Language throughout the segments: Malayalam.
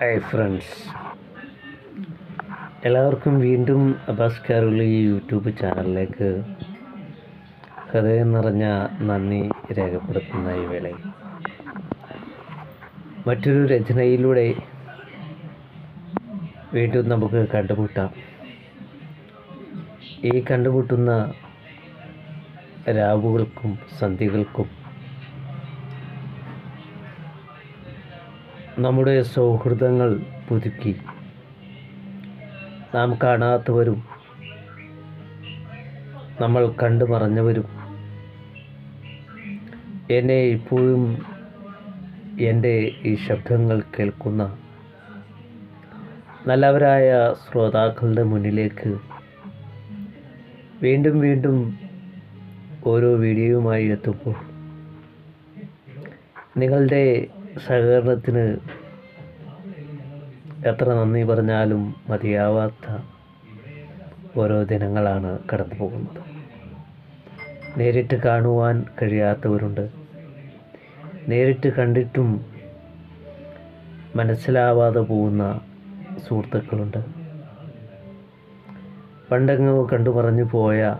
ഹായ് ഫ്രണ്ട്സ് എല്ലാവർക്കും വീണ്ടും അബാസ് കാറുള്ളി യൂട്യൂബ് ചാനലിലേക്ക് ഹൃദയം നിറഞ്ഞ നന്ദി രേഖപ്പെടുത്തുന്ന ഈ വേളയിൽ. മറ്റൊരു രചനയിലൂടെ വീണ്ടും നമുക്ക് കണ്ടുമുട്ടാം. ഈ കണ്ടുമുട്ടുന്ന രാവുകൾക്കും സന്ധികൾക്കും നമ്മുടെ സൗഹൃദങ്ങൾ പുതുക്കി. നാം കാണാത്തവരും നമ്മൾ കണ്ടു മറഞ്ഞവരും എന്നെ ഇപ്പോഴും എന്റെ ഈ ശബ്ദങ്ങൾ കേൾക്കുന്ന നല്ലവരായ ശ്രോതാക്കളുടെ മുന്നിലേക്ക് വീണ്ടും വീണ്ടും ഓരോ വീഡിയോയുമായി എത്തുമ്പോൾ നിങ്ങളുടെ സഹകരണത്തിന് എത്ര നന്ദി പറഞ്ഞാലും മതിയാവാത്ത ഓരോ ദിനങ്ങളാണ് കടന്നു പോകുന്നത്. നേരിട്ട് കാണുവാൻ കഴിയാത്തവരുണ്ട്. നേരിട്ട് കണ്ടിട്ടും മനസ്സിലാവാതെ പോകുന്ന സുഹൃത്തുക്കളുണ്ട്. പണ്ടങ്ങ് കണ്ടു പറഞ്ഞു പോയ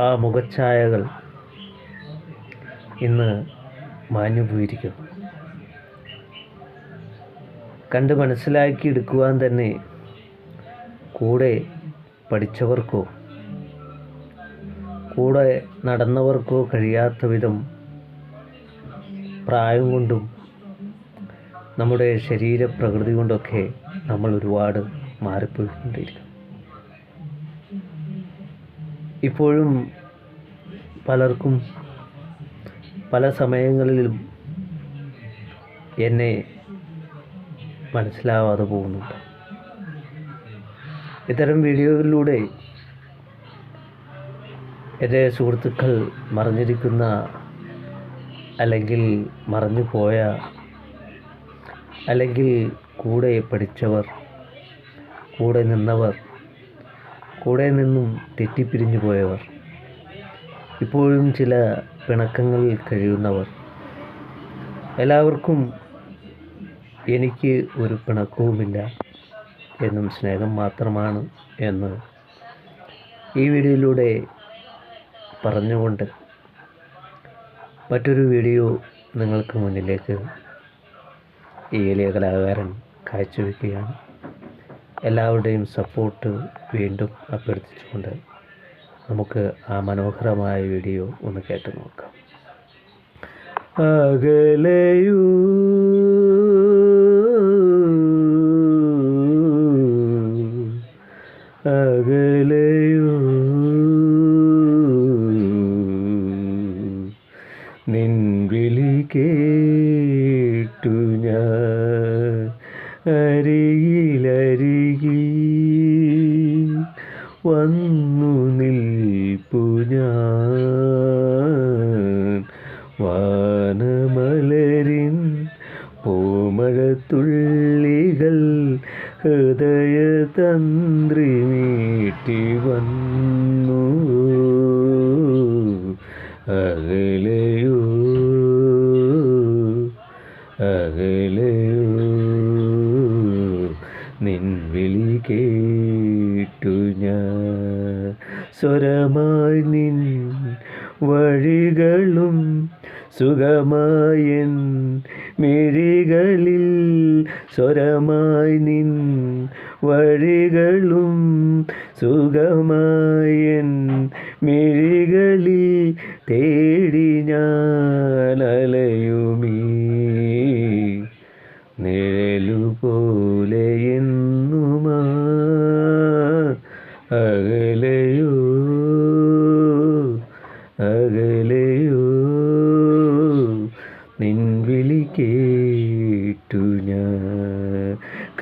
ആ മുഖച്ഛായകൾ ഇന്ന് മാഞ്ഞു പോയിരിക്കുന്നു കണ്ട് മനസ്സിലാക്കി എടുക്കുവാൻ തന്നെ കൂടെ പഠിച്ചവർക്കോ കൂടെ നടന്നവർക്കോ കഴിയാത്ത വിധം പ്രായം കൊണ്ടും നമ്മുടെ ശരീരപ്രകൃതി കൊണ്ടൊക്കെ നമ്മൾ ഒരുപാട് മാറിപ്പോയിക്കൊണ്ടിരിക്കും. ഇപ്പോഴും പലർക്കും പല സമയങ്ങളിലും എന്നെ മനസ്സിലാവാതെ പോകുന്നുണ്ട്. ഇത്തരം വീഡിയോകളിലൂടെ എന്റെ സുഹൃത്തുക്കൾ മറിഞ്ഞിരിക്കുന്ന അല്ലെങ്കിൽ മറഞ്ഞു പോയ അല്ലെങ്കിൽ കൂടെ പഠിച്ചവർ കൂടെ നിന്നവർ കൂടെ നിന്നും തെറ്റിപ്പിരിഞ്ഞു പോയവർ ഇപ്പോഴും ചില പിണക്കങ്ങളിൽ കഴിയുന്നവർ. എല്ലാവർക്കും എനിക്ക് ഒരു പിണക്കവുമില്ല എന്നും സ്നേഹം മാത്രമാണ് എന്ന് ഈ വീഡിയോയിലൂടെ പറഞ്ഞുകൊണ്ട് മറ്റൊരു വീഡിയോ നിങ്ങൾക്ക് മുന്നിലേക്ക് ഈ എളിയ കലാകാരൻ കാഴ്ചവെക്കുകയാണ്. എല്ലാവരുടെയും സപ്പോർട്ട് വീണ്ടും അഭ്യർത്ഥിച്ചുകൊണ്ട് നമുക്ക് ആ മനോഹരമായ വീഡിയോ ഒന്ന് കേട്ടു നോക്കാം. അകലയൂ. അകലയൂ. നിൻ വിളി കേട്ടു ഞാൻ. അരികിലരികിൽ വന്നു ഹൃദയതന്ത്രി മീട്ടി വന്നു. അകലയോ അകലയോ. നിൻ വിളി കേട്ടു ഞാൻ. സ്വരമായി നിൻ വഴികളും സുഖമായൻ മിഴികളിൽ സ്വരമായി നിൻ വഴികളും സുഖമായൻ മിഴികളിൽ തേടി ഞാൻ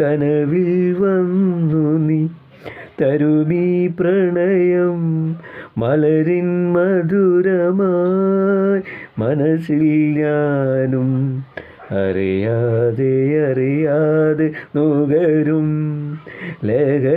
കനവിൽ വന്നു നീ. തരുമീ പ്രണയം മലരിൻ മധുരമായി മനസ്സിൽ ഞാനും അറിയാതെ അറിയാതെ നുകരും ലഹ